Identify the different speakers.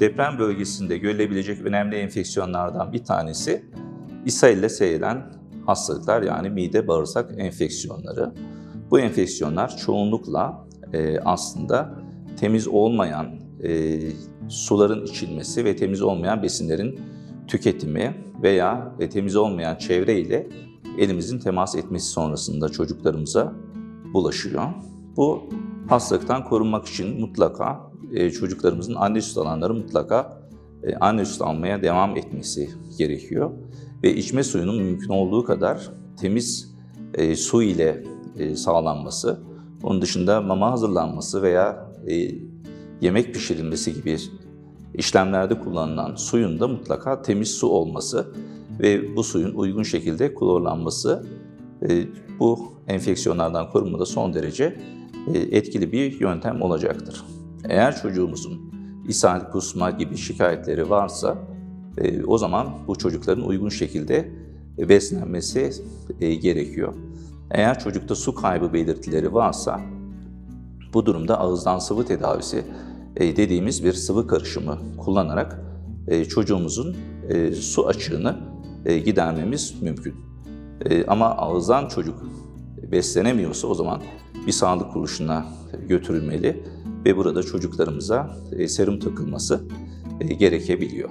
Speaker 1: Deprem bölgesinde görülebilecek önemli enfeksiyonlardan bir tanesi ishal ile seyreden hastalıklar yani mide bağırsak enfeksiyonları. Bu enfeksiyonlar çoğunlukla e, aslında temiz olmayan e, suların içilmesi ve temiz olmayan besinlerin tüketimi veya e, temiz olmayan çevre ile elimizin temas etmesi sonrasında çocuklarımıza bulaşıyor. Bu hastalıktan korunmak için mutlaka e, çocuklarımızın anne süt alanları mutlaka e, anne süt almaya devam etmesi gerekiyor. Ve içme suyunun mümkün olduğu kadar temiz e, su ile sağlanması, onun dışında mama hazırlanması veya yemek pişirilmesi gibi işlemlerde kullanılan suyun da mutlaka temiz su olması ve bu suyun uygun şekilde klorlanması bu enfeksiyonlardan korunmada son derece etkili bir yöntem olacaktır. Eğer çocuğumuzun ishal, kusma gibi şikayetleri varsa e, o zaman bu çocukların uygun şekilde e, beslenmesi e, gerekiyor. Eğer çocukta su kaybı belirtileri varsa bu durumda ağızdan sıvı tedavisi e, dediğimiz bir sıvı karışımı kullanarak e, çocuğumuzun e, su açığını e, gidermemiz mümkün. E, ama ağızdan çocuk beslenemiyorsa o zaman bir sağlık kuruluşuna götürülmeli ve burada çocuklarımıza e, serum takılması e, gerekebiliyor.